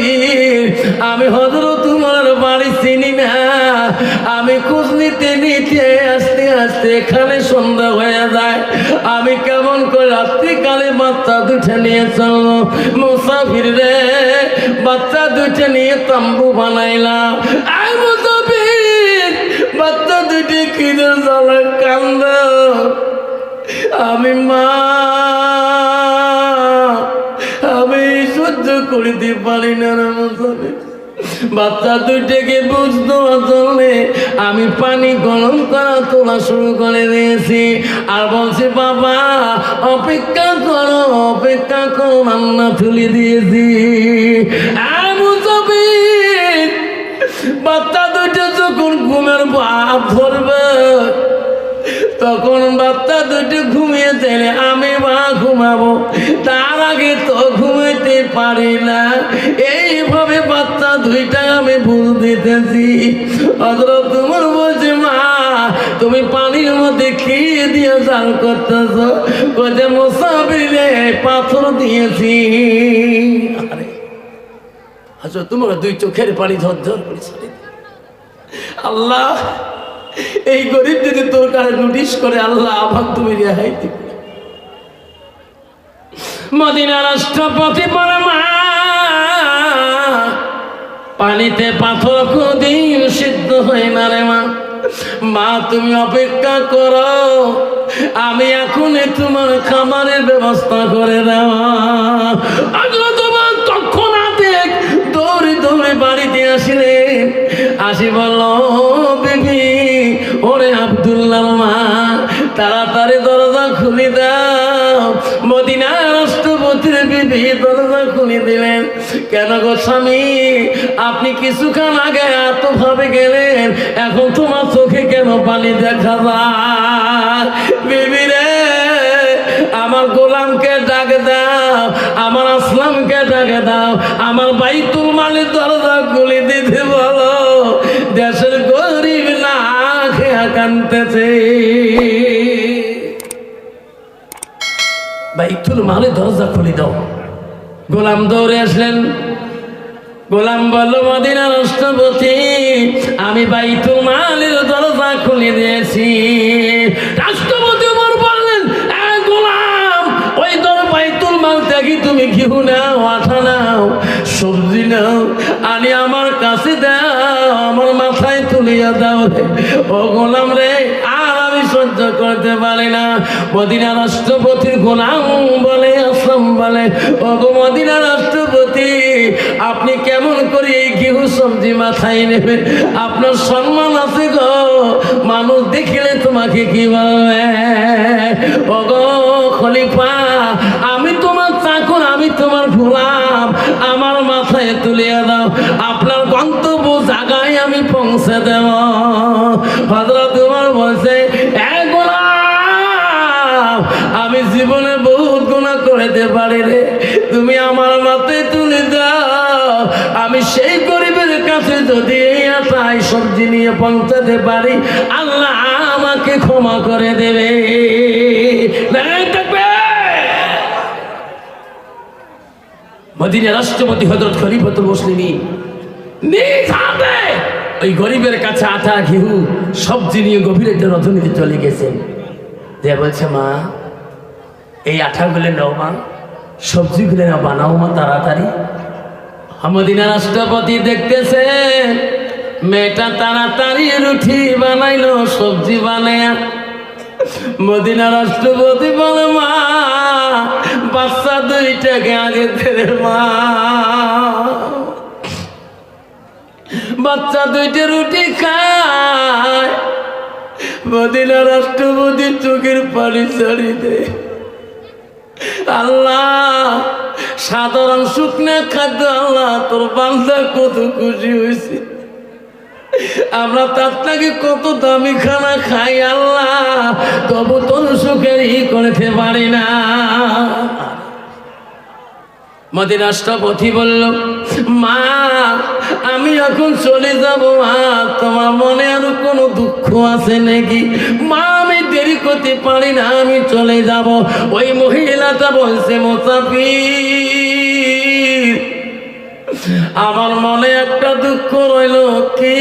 মুসাফির আমি হজরত তোমার বাড়ি চিনি না। আমি খোঁজ নিতে নিতে আস্তে আস্তে এখানে সন্ধ্যা হয়ে যায়। আমি কেমন করে রাত্রিকালে বাচ্চা দুটো নিয়ে চলবো মুসাফির রে, বাচ্চা দুটো নিয়ে তাম্বু বানাইলাম বাচ্চা দুটি কিনে চলে কান্দ। আমি মা করিতে পারি না বাচ্চা দুইটাকে বুঝতে আসলে আমি পানি গরম করা তোলা শুরু করে দিয়েছি। আর বলছি, বাবা, অপেক্ষা করো অপেক্ষা করো, রান্না তুলে দিয়েছি। বাচ্চা দুইটা যখন ঘুমের ভাব ধরবে তখন বাচ্চা দুটো ঘুমিয়ে দিলে আমি মা ঘুমাবো। তার আগে তো ঘুমাইতে পারি না। এইভাবে বাচ্চা দুইটা আমি ভুল দিতেছি অথবা তোমার বলছে, মা, তুমি পানির মধ্যে খেয়ে দিয়ে জাল করতেছ? মোসাবিলে পাথর দিয়েছি। আরে আচ্ছা তোমার দুই চোখের পানি ঝরঝর করে আল্লাহ এই গরিব যদি তোর কাছে নোটিশ করে, আল্লাহ আবার তুমি রেহাই দিবে। মদিনা রাষ্ট্রপতি বলে পানিতে পাথর কোনদিন সিদ্ধ হয় না রে মা। মা, তুমি অপেক্ষা করো, আমি এখনই তোমার খামারের ব্যবস্থা করে দেওয়া তোমার তৎক্ষণাতে দৌড়ে দৌড়ে বাড়িতে আসিলেন। আসি বলল তাড়াতাড়ি দরজা খুলে দাও। মদিনা রাষ্ট্রপতির বিবি দরজা খুলে দিলেন। কেন গো স্বামী? আপনি কিছুক্ষণ আগে এত ভাবে গেলেন। এখন তোমার চোখে কেন পানি দেখা যায়? বিবি রে, আমার গোলামকে ডাক দাও, আমার আসলামকে ডাক দাও, আমার বাইতুল মালের দরজা খুলে দিতে বলো। দেশের গরিব না খেয়া কানতেছে বাইতুল মালের দরজা খুলে দাও। গোলাম দৌড়ে আসলেন। গোলাম বলল মদিনা রাষ্ট্রপতি আমি বাইতুল মালের দরজা খুলে দিয়েছি। রাষ্ট্রপতি আমার বললেন, "এ গোলাম, ওই তোর বাইতুল মাল থেকে তুমি ঘিউ নাও, আঠা নাও, সবজি নাও, আনি আমার কাছে দাও, আমার মাথায় তুলিয়া দাও রে। ও গোলাম রে আমি করতে পারি না। মদিনা রাষ্ট্রপতির গোলাম বলে আসাম বলে ও গো মদিনা রাষ্ট্রপতি, আপনি কেমন করে এই ঘিহু সবজি মাথায় নেবেন আপনার সম্মান আছে গো। মানুষ দেখিলে তোমাকে কি বলবে? ও গো খলিফা, আমি তোমার চাকর, আমি তোমার গোলাম। আমার মাথায় তুলিয়ে দাও। আপনার গন্তব্য জায়গায় আমি পৌঁছে দেব। হজরত করতে পারি রে। তুমি আমার মাথায় তুলে দাও। আমি সেই গরিবের কাছে যদি আশায় সবজি নিয়ে পৌঁছাতে পারি, আল্লাহ আমাকে ক্ষমা করে দেবে। মদিনা রাষ্ট্রপতি হজরত খলিফতুল মুসলিমি ওই গরিবের কাছে আটা ঘিহু সবজি নিয়ে গভীর একটা চলে গেছেন। যে বলছে, মা এই আঠাগুলো নাও মা সবজিগুলো না বানাও মা তাড়াতাড়ি। মদিনা রাষ্ট্রপতি দেখতেছে মেয়েটা তাড়াতাড়ি রুটি বানাইলো, সবজি বানায়া। মদিনা রাষ্ট্রপতি বলে, মা, বাচ্চা দুইটাকে আগে ফেরে মা। বাচ্চা দুইটা রুটি খায়। মদিনা রাষ্ট্রপতি চোখের পানি ছাড়ি দেয়। আল্লাহ, সাধারণ শুকনা খাদ্য আল্লাহ, তোর বান্দা কত খুশি হয়েছে। আমরা তার থেকে কত দামি খানা খাই আল্লাহ, তবু তোর সুখের ই করতে পারি না। রাষ্ট্রপতি বলল, মা, আমি এখন চলে যাব মা তোমার মনে আর কোনো দুঃখ আছে নাকি? মা করতে পারি না, আমি চলে যাব। ওই মহিলাটা বলছে, মোসাফির, আমার মনে একটা দুঃখ রইল কি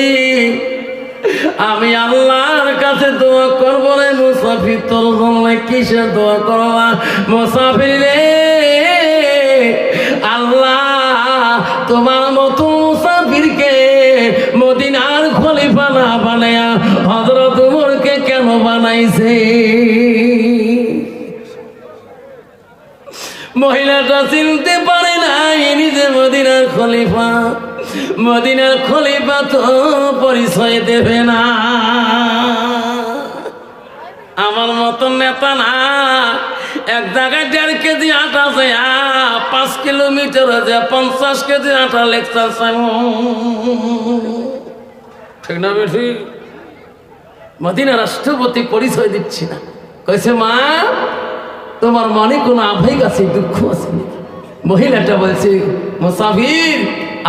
আমি আল্লাহর কাছে দোয়া করব রে মুসাফির, তোর জন্য কিসে দোয়া করবা মুসাফির রে, আল্লাহ, তোমার মতো মুসাফিরকে মদিনার খলিফা না বানায়া বানাইছে। মহিলাটা চিনতে পারে নাই নিজে মদিনার খলিফা। মদিনার খলিফা তো পরিচয় দেবে না। আমার মতন নেতা না। এক জায়গায় দেড় কেজি আটা আছে পাঁচ কিলোমিটার আছে পঞ্চাশ কেজি আটা লেকচার ঠিক না বেশি মদিনা রাষ্ট্রপতি পরিচয় দিচ্ছি না কইছে, মা, তোমার মনে কোনো আবেগ আছে, দুঃখ আছে? মহিলাটা বলছে, মুসাফির,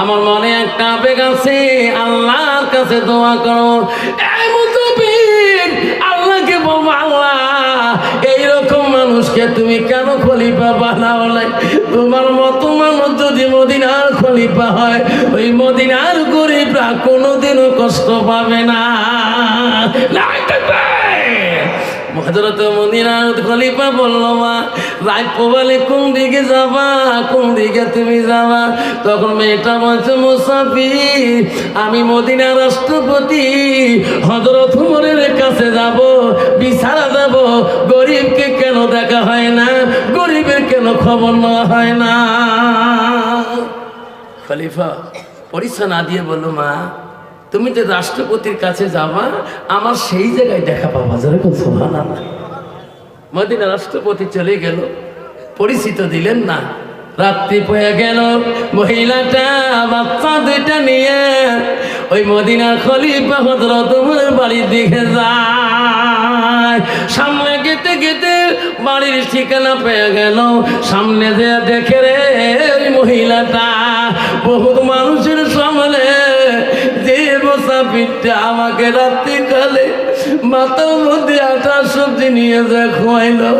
আমার মনে একটা আবেগ আছে, আল্লাহর কাছে দোয়া করো আল্লাহকে বলব, আল্লাহ মানুষকে তুমি কেন খলিফা বানাও নাই তোমার মতো মানুষ যদি মদিনার খলিফা হয়, ওই মদিনার গরিবরা কোনোদিনও কষ্ট পাবে না। হজরত মদিনার খলিফা বলল, মা রাত পোবালে কোন দিকে যাবা, কোন দিকে তুমি যাবা? তখন মেয়েটা বলছে, মুসাফির, আমি মদিনা রাষ্ট্রপতি হজরত উমরের কাছে যাব বিচারা যাব। গরিবকে কেন দেখা হয় না? গরিবের কেন খবর নেওয়া হয় না? খলিফা পরীক্ষা না দিয়ে বলল, মা, তুমি যে রাষ্ট্রপতির কাছে যাবা, আমার সেই জায়গায় দেখা পাবা। যেরকম সোহান মদিনা রাষ্ট্রপতি চলে গেল। পরিচিত দিলেন না। রাত্রি পয়ে গেল, মহিলাটা বাচ্চা দুইটা নিয়ে ওই মদিনা খলিফা হজরত বাড়ির দিকে যায়। সামনে গেতে গেতে বাড়ির ঠিকানা পেয়ে গেল। সামনে যে দেখে রে ওই মহিলাটা, বহুত মানুষের সামনে যে মুসাফিরটা আমাকে রাত্রি রাত্রিকালে মাথার মধ্যে আটা সবজি নিয়ে যা খোয়াইলো,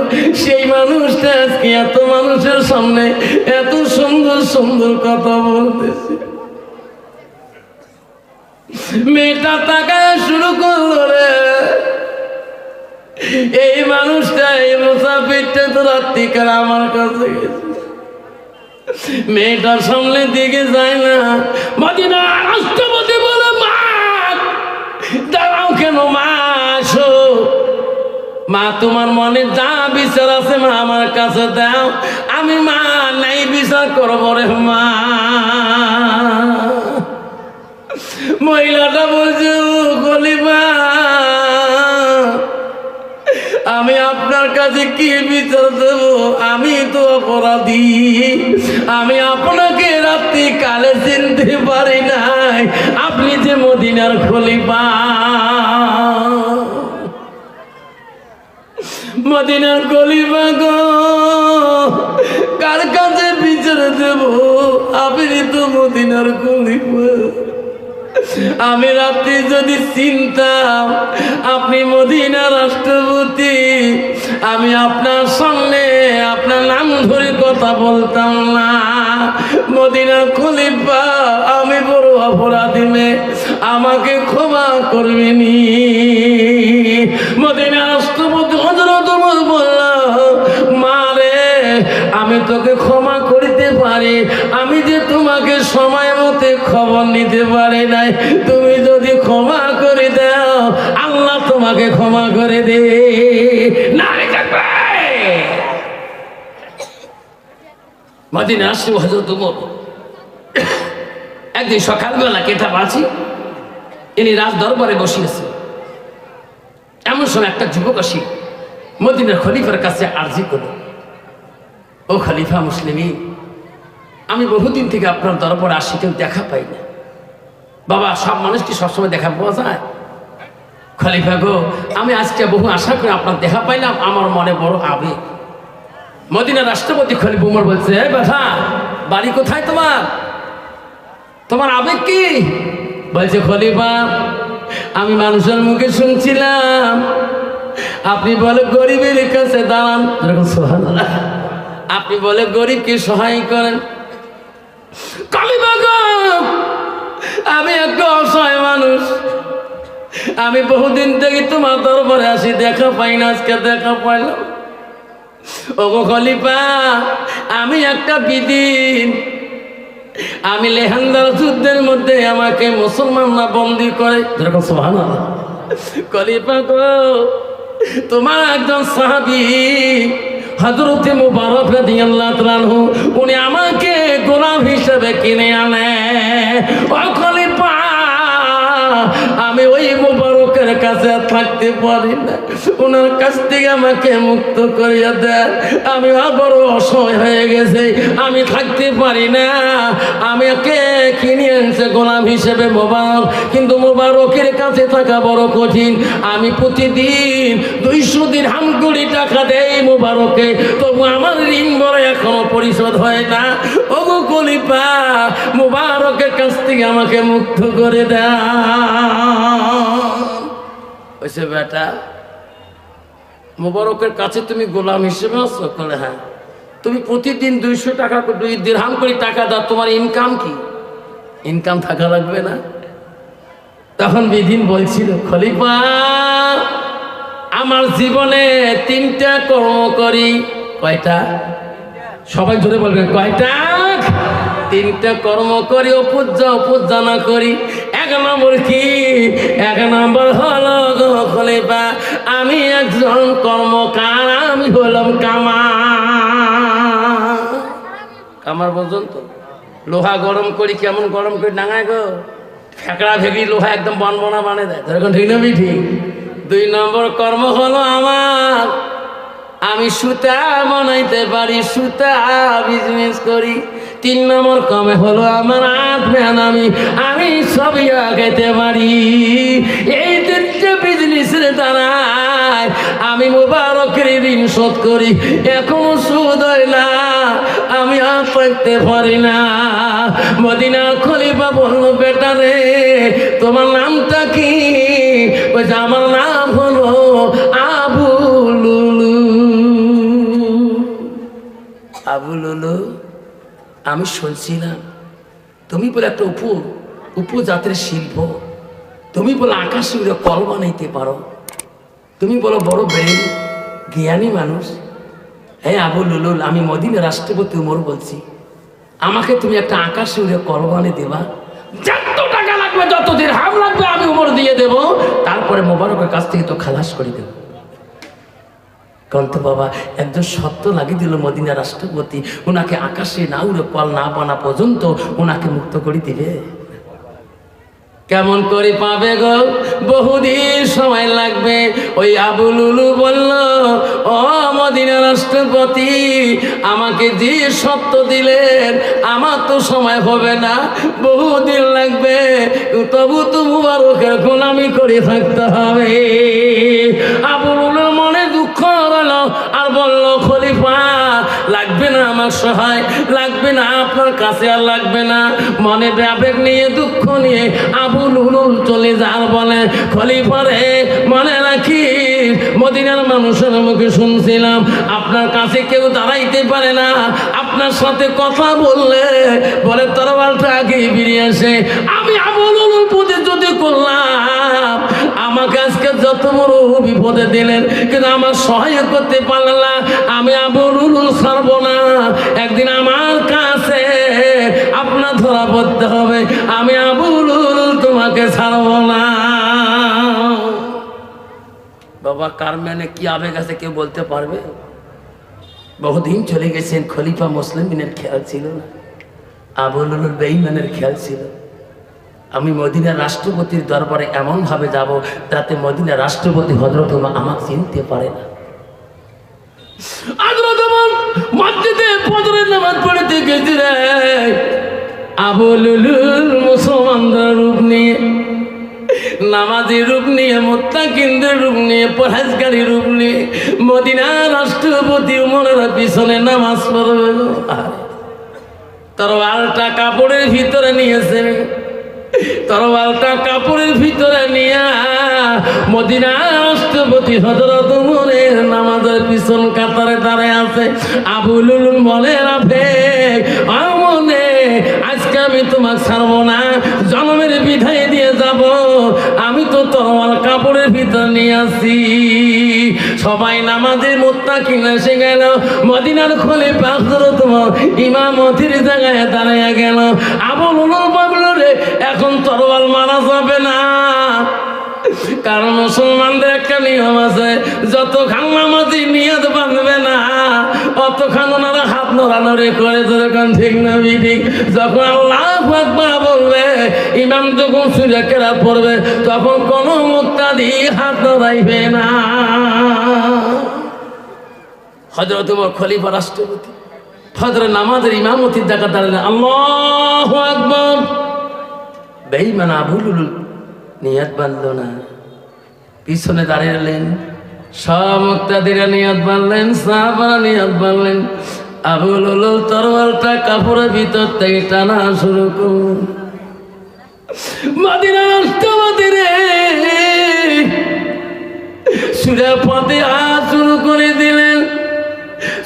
সেই মানুষটা আজকে এত মানুষের সামনে এত সুন্দর সুন্দর কথা বলতেছে। মেয়েটা তাকায় শুরু করল রে। এই মানুষটা এই মুসাফিরটা তো রাত্রিকাল আমার কাছে গেছে। মেয়েটার সামনে দিকে যায় না। মদিনা রাষ্ট্রপতি বলে, মা, দাঁড়াও কেন, মা? মা, তোমার মনে যা বিচার আছে মা, আমার কাছে দাও। আমি মা, নাই বিচার করব রে মা। মহিলাটা বলছে গলিমা, আমি আপনার কাছে কি বিচার দেব? আমি তো অপরাধী। আমি আপনাকে রাত্রি কালে চিনতে পারি নাই। আপনি যে মদিনার খলিফা মদিনার খলিফা গো কার কাছে বিচার দেব? আপনি তো মদিনার খলিফা আমি রাত্রি যদি চিনতাম আপনি মদিনা রাষ্ট্রপতি, আমি আপনার সামনে আপনার নাম ধরে কথা বলতাম না। মদিনার খলিফা, আমি বড় অপরাধী মেয়ে, আমাকে ক্ষমা করবেনি। মদিনা আমি তোকে ক্ষমা করিতে পারি। আমি যে তোমাকে সময় মতে খবর নিতে পারি নাই। তুমি যদি ক্ষমা করে দাও, আল্লাহ তোমাকে ক্ষমা করে দে। নারী মদিনা আসছে হজরত উমর। একদিন সকালবেলা কেতাব আছি ইনি রাজ দরবারে বসিয়েছে এমন সময় একটা যুবক আসি, মদিনার খলিফার কাছে আর্জি করল। ও খলিফা মুসলিমী আমি বহুদিন থেকে আপনার দরবারে আসি, কেউ দেখা পাই না। বাবা, সব মানুষ কি সবসময় দেখা পাওয়া যায়? খলিফা গো, আমি আজকে বহু আশা করে আপনার দেখা পাইলাম, আমার মনে বড় আবেগ। মদিনা রাষ্ট্রপতি খলিফ উমর বলছে, এই বাড়ি কোথায় তোমার? তোমার আবেগ কি? বলছে, খলিফা, আমি মানুষের মুখে শুনছিলাম। আপনি বলে গরিবের কাছে দাঁড়ান। আপনি বলে গরিবকে সহায় করেন। আমি একটা অসহায় মানুষ। আমি বহুদিন থেকে তোমার দরবারে আসি, দেখা পাই না, আজকে দেখা পাইলাম। ওগো খলিফা, আমি একটা বিদিন। আমি লেহান্দার যুদ্ধের মধ্যে আমাকে মুসলমানরা বন্দি করে। যেরকম খলিফা গো, তোমার একজন সাহাবি হজরতে মুবারক রাদিয়াল্লাহু তাআলা উনি আমাকে গোলাম হিসেবে কিনে আনে ও খলিফা, আমি ওই মুবারকের কাছে থাকতে পারি না। ওনার কাছ থেকে আমাকে মুক্ত করিয়া দেয় আমি আবার অসহায় হয়ে গেছে। আমি থাকতে পারি না। আমি ওকে কিনে আনছে গোলাম হিসেবে মোবারক। কিন্তু মোবারকের কাছে থাকা বড় কঠিন। আমি প্রতিদিন দুইশো দিন হাম কোটি টাকা দেই মোবারকে। তবু আমার ঋণ বড় এখনও পরিশোধ হয় না। ওগো কলিপা মোবারকের কাছ থেকে আমাকে মুক্ত করে দেয় ওইসে বেটা, মোবারকের কাছে তুমি গোলাম হিসেবে আছো? করে হ্যাঁ। তুমি প্রতিদিন দুইশো টাকা দুই দিরহাম করে টাকা দাও, তোমার ইনকাম কি? ইনকাম থাকা লাগবে না। তখন বিধিন বলছিল, খলিফা, আমার জীবনে তিনটা কর্ম করি। কয়টা? সবাই জোরে বলবেন, কয়টা? তিনটা কর্ম করি, অপূজ্য অপূজ্য না করি। এক নম্বর কি? এক নম্বর হলো খলিফা, আমি একজন কর্মকার, আমি হলাম কামা কামার পর্যন্ত লোহা গরম করি, কেমন গরম করি ডাঙায় গো? ফেকড়া ফেকড়ি লোহা একদম বনবনা বানিয়ে দেয়। যেরকম ঠিক না ঠিক দুই নম্বর কর্ম হলো আমার। আমি সুতা বানাইতে পারি, সুতা বিজনেস করি। তিন নম্বর কমে হলো আমার আট ম্যান আমি আমি সবই আগাইতে পারি। এই তিনটে বিজনেসের দ্বারাই আমি মোবারকের ঋণ শোধ করি, এখনও সুদ হয় না, আমি আর পাইতে পারি না। মদিনা খলিফা বলল, বেটা রে, তোমার নামটা কি? বলছে আমার নাম হলো আবু লুলু আবু লুলু আমি শুনছিলাম, তুমি বলে একটা উপু, উপজাতের শিল্প, তুমি বলে আকাশ উড়ে কল বানাইতে পারো। তুমি বলো বড় ব্রেন, জ্ঞানী মানুষ। হ্যাঁ আবু লুলুল, আমি মদিনা রাষ্ট্রপতি উমর বলছি, আমাকে তুমি একটা আকাশ উড়ে কল বানিয়ে দেবা। যত টাকা লাগবে, যত দিন হাম লাগবে, আমি উমর দিয়ে দেব। তারপরে মোবারকের কাছ থেকে তো খালাস করে দেবো। কান্ত বাবা, একজন সত্য লাগিয়ে দিল মদিনা রাষ্ট্রপতি। ওনাকে আকাশে না উড়ে কল না বানা পর্যন্ত ওনাকে মুক্ত করে দিবে। কেমন করে পাবে গো? বহুদিন সময় লাগবে। ওই আবুলুলু বলল, ও মদিনা রাষ্ট্রপতি, আমাকে যে সত্য দিলেন, আমার তো সময় হবে না। বহুদিন লাগবে। তবু তো মুবারকের গোলামি করে থাকতে হবে। আবুলুলুর লাগবে না সহায় লাগবে না, আপনার কাছে আর লাগবে না। মনে আবেগ নিয়ে, দুঃখ নিয়ে আবুল উলুল চলে যার বলে খলিফারে মনে রাখি মদিনার মানুষের মুখে শুনছিলাম, আপনার কাছে কেউ দাঁড়াইতে পারে না। আপনার সাথে কথা বললে, বলে তরবালটা আগে বেরিয়ে আসে। আমি আবুল উলুল প্রতিশ্রুতি করলাম আমাকে আজকে যত বড় বিপদে দিলেন, কিন্তু আমার সহায় করতে পারলেন না। আমি আবুল উলুল না। একদিন আমার কাছে আপনার ধরা পড়তে হবে। আমি আবুল উলুল তোমাকে ছাড়বো না। বাবা, কার মানে কি আবেগ আছে কেউ বলতে পারবে? বহুদিন চলে গেছেন, খলিফা মুসলিমিনের খেয়াল ছিল না। আবুল বেইমানের খেয়াল ছিল আমি মদিনা রাষ্ট্রপতির দরবারে এমনভাবে যাব যাতে মদিনা রাষ্ট্রপতি হজরত আমাকে চিনতে পারে না। মদিনা রাষ্ট্রপতি উমরের পিছনে নামাজ পড়বে। আরে, কাপড়ের ভিতরে নিয়েছে। তরোয়ালটা কাপড়ের ভিতরে নিয়ে মদিনা রাষ্ট্রপতি হজরত উমরের নামাজের পিছন কাতারে দাঁড়ায় আছে। আবুলুল মনে রাখে আমনে, আজকে আমি তোমাকে ছাড়বো না। জন্মের বিধায় দিয়ে যাব। আমি তো তরোয়াল কাপড়ের ভিতর নিয়ে আসি। সবাই নামাজের মোত্তা কিনে এসে গেল। মদিনার খোলে পাখর তোমার ইমামতির জায়গায় দাঁড়াইয়া গেল। আবুল বাবুল এখন তরোয়াল মারা যাবে না। কারণ মুসলমানদের একটা নিয়ম আছে, যত খান্নামাজি নিয়ত বাঁধবে না অতক্ষণ ওনারা হাত নড়ানড়ি করে যখন ঠিক না ঠিক যখন আল্লাহ আকবার বলবে, ইমাম যখন সুরে কেরাত পড়বে, তখন কোনো মুক্তা দিয়ে হাত নড়াইবে না। হজরত খলিফা রাষ্ট্রপতি ফজর নামাজের ইমামতির দেখা দাঁড়ালেন আল্লাহ আকবর। বেইমান আবুলুল নিয়াত বাঁধল না। পিছনে দাঁড়িয়েলেন সব মুক্তাদিরা নিয়াত বাঁধলেন সাহাবারা নিয়াত বাঁধলেন আবুল তরোয়ালটা কাপড়ের ভিতর থেকে টানা শুরু করুন মাদিনা রে সুরা পথে শুরু করে দিলেন।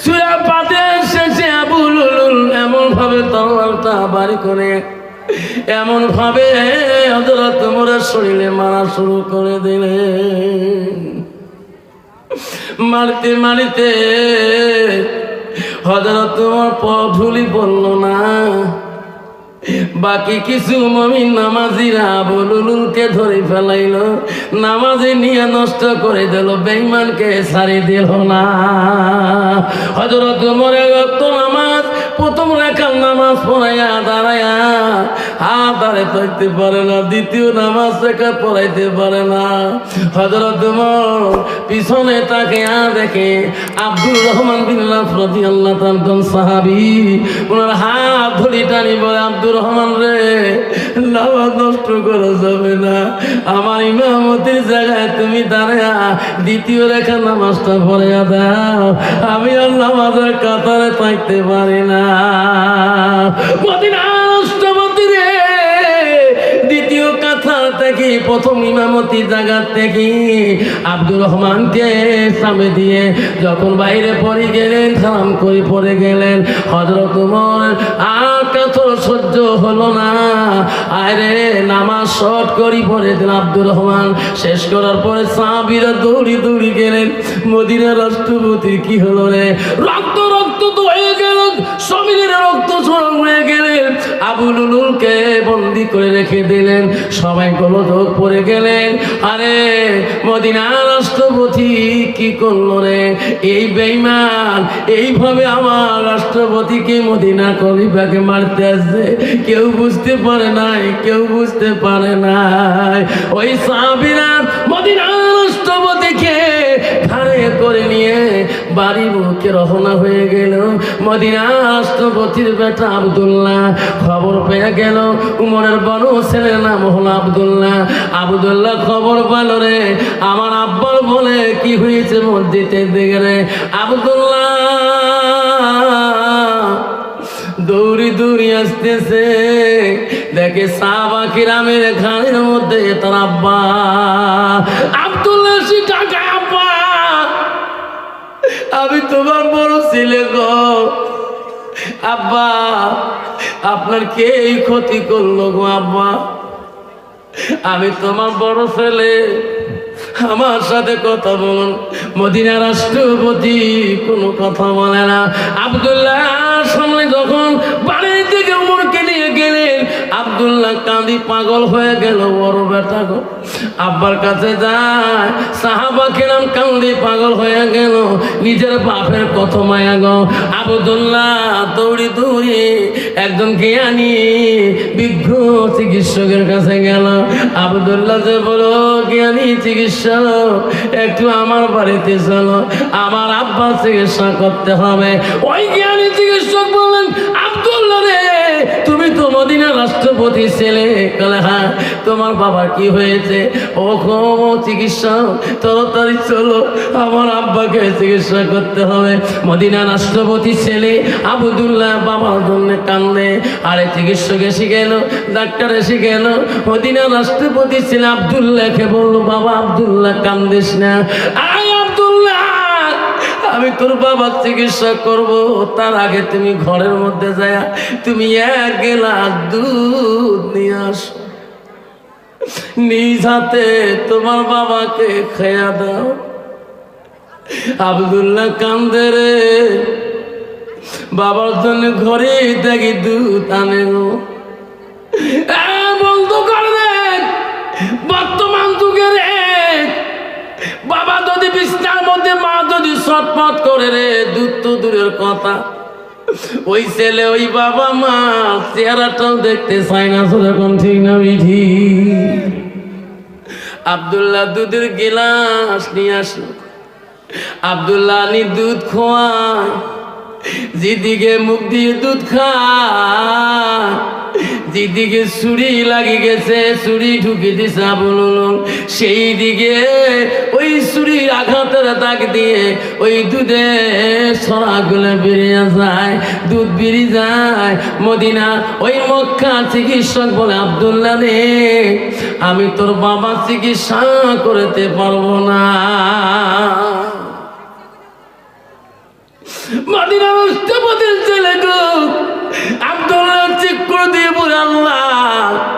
সুরা পাতে শেষে আবুল এমন ভাবে তরোয়ালটা বাড়ি করে এমন ভাবে হজরত তোমরা শরীরে মারা শুরু করে দিলেন মারতে মারিতে হজরত তোমার পধুলি বলল, না, বাকি কিছু মমিন নামাজিরা বলুলুলকে ধরে ফেলাইল, নামাজি নিয়ে নষ্ট করে দিল বেইমানকে ছাড়ি দিল না। হজরত মরে রক্ত নামাজ, প্রথম রেখার নামাজ পড়াইয়া দাঁড়ে থাকতে পারে না। দ্বিতীয় নামাজ রেখা পড়াইতে পারে না। হজরত পিছনে তাকে আ দেখে আব্দুর রহমান বিন প্রতি আল্লাহ তালন সাহাবি ওনার হাত ধরি টানি বলে, আব্দুর রহমান রে, নামাজ নষ্ট করা যাবে না। আমার ইমামতির জায়গায় তুমি দাঁড়ায়া দ্বিতীয় রেখা নামাজটা পড়ে দাও। আমি আর নামাজের কাতারে থাকতে পারি না। মদিনা থেকে প্রথম ইমামতি জায়গা থেকে আব্দুর রহমানকে সামনে দিয়ে যখন বাইরে পড়ে গেলেন, সালাম করে পড়ে গেলেন হজরত সহ্য হলো না। আরে, নামাজ শর্ট করি পরে দিন আব্দুর রহমান। শেষ করার পরে সাহাবিরা দৌড়ি দৌড়ি গেলেন মদিনা রাষ্ট্রপতির কি হলো রে? রক্ত রক্ত তো হয়ে গেল সমিনের রক্ত সরম হয়ে গেলেন আবুল উলুলকে বন্দি করে রেখে দিলেন। সবাই গোলযোগ পড়ে গেলেন। আরে মদিনা রাষ্ট্রপতি কি করল রে? এই বেইমান এইভাবে আমার রাষ্ট্রপতিকে মদিনা কলিফাকে মারতে আসছে। কেউ বুঝতে পারে নাই, কেউ বুঝতে পারে নাই। ওই সাহাবিরা ঘাড়ে করে নিয়ে বাড়ি মুখে রওনা হয়ে গেল। মদিনা রাষ্ট্রপতির বেটা আবদুল্লাহ। খবর পেয়ে গেল, উমরের বড় ছেলের নাম হলো আবদুল্লাহ। আবদুল্লাহ খবর পেল রে, আমার আব্বার বলে, কি হয়েছে মসজিদের দিকে রে আবদুল্লাহ, দৌড়ি দৌড়ি আসতেছে। দেখে সাবা কিরামের ঘাড়ের মধ্যে তার আব্বা। আব্দুল্লাহ টাকা আমি তোমার বড় ছেলে গো। আব্বা, আপনার কে এই ক্ষতি করল গো আব্বা? আমি তোমার বড় ছেলে। আমার সাথে কথা বলুন। মদিনা রাষ্ট্রপতি কোনো কথা বলে না। আবদুল্লাহ সামনে যখন বাড়ির থেকে উমরকে নিয়ে গেলেন, আবদুল্লাহ কাঁদি পাগল হয়ে গেল। বড় বেটা গো। আব্বার কাছে যায়। সাহাবা কেরাম কান্দি পাগল হয়ে গেল। নিজের বাপের কত মায়া গো। আবদুল্লাহ দৌড়ি দৌড়ি একজন জ্ঞানী বিজ্ঞ চিকিৎসকের কাছে গেল। আবদুল্লাহ যে বলো, জ্ঞানী চিকিৎসক, একটু আমার বাড়িতে চলো। আমার আব্বা চিকিৎসা করতে হবে। ওই জ্ঞানী চিকিৎসক বললেন তুমি তো মদিনা রাষ্ট্রপতি ছেলে হ্যাঁ তোমার বাবার কি হয়েছে? ও খো চিকিৎসক তাড়াতাড়ি চলো, আমার আব্বাকে চিকিৎসা করতে হবে। মদিনা রাষ্ট্রপতি ছেলে, আবুদুল্লাহ বাবার জন্য কান্দে। আরে চিকিৎসক এসে গেল ডাক্তার এসে গেল মদিনা রাষ্ট্রপতি ছেলে আবদুল্লাহকে বলল, বাবা, আবদুল্লাহ, কান্দিস না। আয় আবদুল্লাহ আমি তোর বাবার চিকিৎসা করব। তার আগে তুমি ঘরের মধ্যে যায় তুমি এক গেলাস দুধ নিয়ে আসো। নিজ হাতে তোমার বাবাকে খেয়া দাও। আবদুল্লাহ কান্দে রে। বাবার জন্য ঘরে দেখি দুধ আনে গো বন্ধু করে বর্তমান যুগে রে বাবা যদি বিছনার মধ্যে মা যদি সটপট করে রে দুধ তো দূরের কথা। ওই ছেলে, ওই বাবা মা, চেহারাটাও দেখতে চায় না সেরকম ঠিক না বিধি আবদুল্লাহ দুধের গিলাস নিয়ে আসলো। আবদুল্লাহ নি দুধ খোয়ায়। যেদিকে মুখ দিয়ে দুধ খা যেদিকে ছুরি লাগি গেছে, ছুরি ঢুকে দিছে আবুল সেই দিকে ওই ছুরির আঘাতের দাগ দিয়ে ওই দুধে সরাগুলো বেরিয়ে যায়, দুধ বেরিয়ে যায়। মদিনা, ওই মক্কা চিকিৎসক বলে, আবদুল্লাহ রে, আমি তোর বাবা চিকিৎসা করতে পারব না। মদিনা রাষ্ট্রপতির ছেলে গো। আব্দুল্লাহ চেক করে দিয়ে বলে আল্লাহ।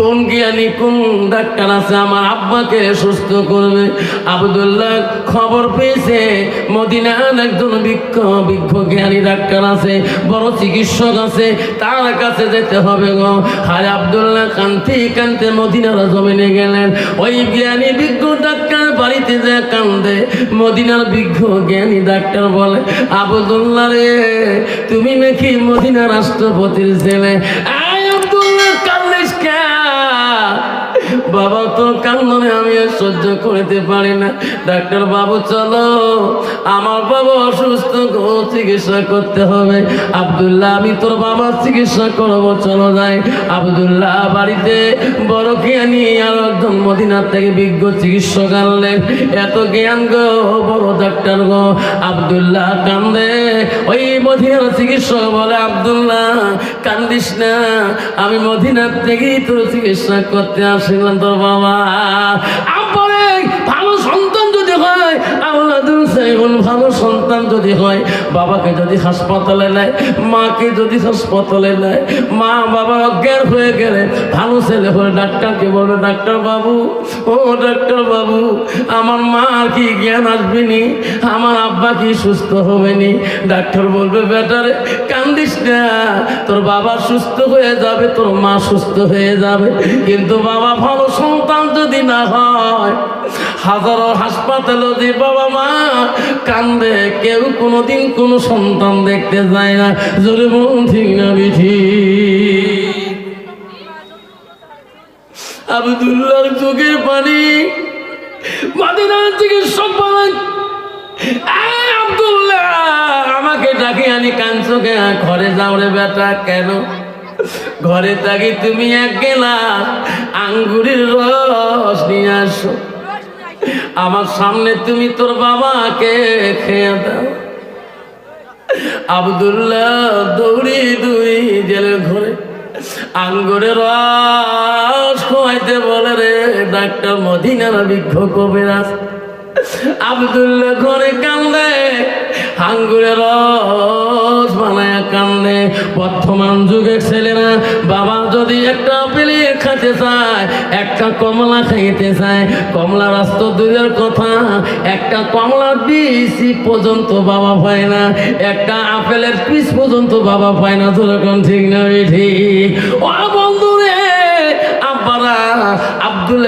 কোন জ্ঞানী কোন ডাক্তার আছে? আমার আব্বাকে সুস্থ করবে। আবদুল্লাহ খবর পেয়েছে, মদিনার একজন বিজ্ঞ বিজ্ঞ জ্ঞানী ডাক্তার আছে, বড় চিকিৎসক আছে, তার কাছে যেতে হবে গো। হায় আবদুল্লাহ কান্তি কান্তে মদিনার জমিনে গেলেন। ওই জ্ঞানী বিজ্ঞ ডাক্তার বাড়িতে যে কান্দে মদিনার বিজ্ঞ জ্ঞানী ডাক্তার বলে, আবদুল্লাহ রে, তুমি নাকি মদিনা রাষ্ট্রপতির ছেলে? বাবা তোর কান্দনে আমি সহ্য করতে পারি না। ডাক্তার বাবু, চলো। আমার বাবা অসুস্থ চিকিৎসা করতে হবে। আবদুল্লাহ, আমি তোর বাবার চিকিৎসা করব, চলো যাই। আবদুল্লাহ, বাড়িতে বড় জ্ঞানী আর একজন মদিনার থেকে বিজ্ঞ চিকিৎসক আনলেন। এত জ্ঞান গো, বড় ডাক্তার গো। আবদুল্লাহ কান্দে। ওই মদিনার চিকিৎসক বলে, আবদুল্লাহ, কান্দিস না। আমি মদিনার থেকেই তোর চিকিৎসা করতে আসলাম। বাবা। আপনার ভালো সন্তান যদি হয় আল্লাহ সাইবুল ভালো সন্তান যদি হয়, বাবাকে যদি হাসপাতালে নেয়, মাকে যদি হাসপাতালে নেয়, মা বাবা অজ্ঞান হয়ে গেলে, ভালো ছেলে হলে ডাক্তারকে বলবে ডাক্তার বাবু, ও ডাক্তার বাবু, আমার মা আর কি জ্ঞান আসবে নি আমার আব্বা কি সুস্থ হবে নি ডাক্তার বলবে বেটারে কান্দিস না। তোর বাবা সুস্থ হয়ে যাবে, তোর মা সুস্থ হয়ে যাবে। কিন্তু বাবা ভালো সন্তান যদি না হয় হাজারো হাসপাতালে যদি বাবা মা কান্দে, কেউ কোনোদিন কোনো সন্তান দেখতে যায় না। জোরে বলুন, ঠিক না বিধি আবদুল্লাহর চোখের পানি। আমাকে ডাকে আনি ঘরে যাও রে বেটা, কেন? ঘরে থাকি তুমি এক গেলা, আঙ্গুরের রস নিয়ে আসো। আমার সামনে তুমি তোর বাবাকে খেয়ে দাও। আবদুল্লাহ দৌড়ি দুই জেলের ঘরে আঙ্গুরের রস খোয়াইতে বলে রে, ডাক্তার মদিনার বিজ্ঞ কবিরাজ। আবদুল্লাহ ঘরে কান্দে, আঙ্গুরের রস বানায় কান্দে। বর্তমান যুগের ছেলেরা, বাবা যদি একটা পেলে খেতে চায়, একটা কমলা খাইতে চায়। কমলা রাস্তা দূরের কথা, একটা কমলা বীজ পর্যন্ত বাবা পায় না, একটা আপেলের পিস পর্যন্ত বাবা পায় না। যেরকম ঠিক না ঠিক ও আব্বারা আব্দুল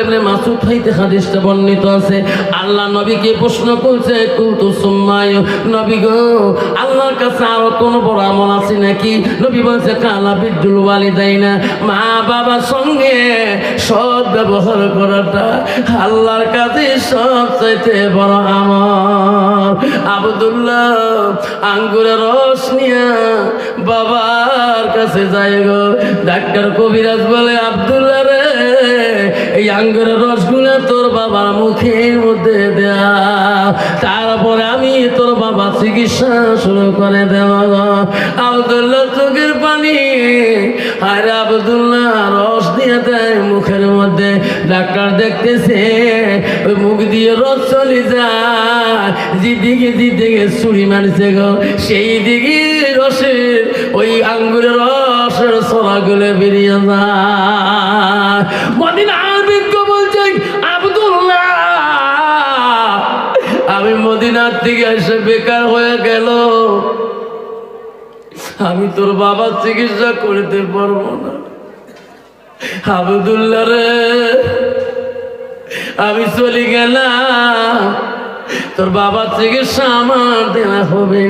বর্ণিত আছে। আল্লাহ প্রশ্ন করছে সুম্মায় নবী গো, আল্লাহর কাছে কোন বড় আছে নাকি? নবী বলছে, কালা বিদ্যুল মা বাবার সঙ্গে করাটা কাছে বড় আবদুল্লাহ, আঙ্গুরের রস নিয়া বাবার কাছে যাই গো ডাক্তার কবিরাজ বলে, আব্দুল্লাহ রে এই আঙ্গুরের রসগুলো তোর বাবার মুখের মধ্যে দেয়া। তারপরে আমি তোর বাবা চিকিৎসা শুরু করে দেওয়া আবদুল্লাহ চোখের পানি আরে আবদুল্লাহ রস দিয়ে দেয় মুখের মধ্যে। ডাক্তার দেখতেছে, ওই মুখ দিয়ে রস চলে যায়। যেদিকে যেদিকে ছুরি মারছে গো, সেই দিকে রসের ওই আঙ্গুরের রসের সরাগুলো বেরিয়ে যায়। মদিনার বিজ্ঞ আবদুল্লাহ। আমি মদিনার থেকে এসে বেকার হয়ে গেল। আমি তোর বাবার চিকিৎসা করতে পারব না। আবদুল্লাহ রে, আমি চলে গেলাম। তোর বাবার চিকিৎসা আমার দেওয়া হবে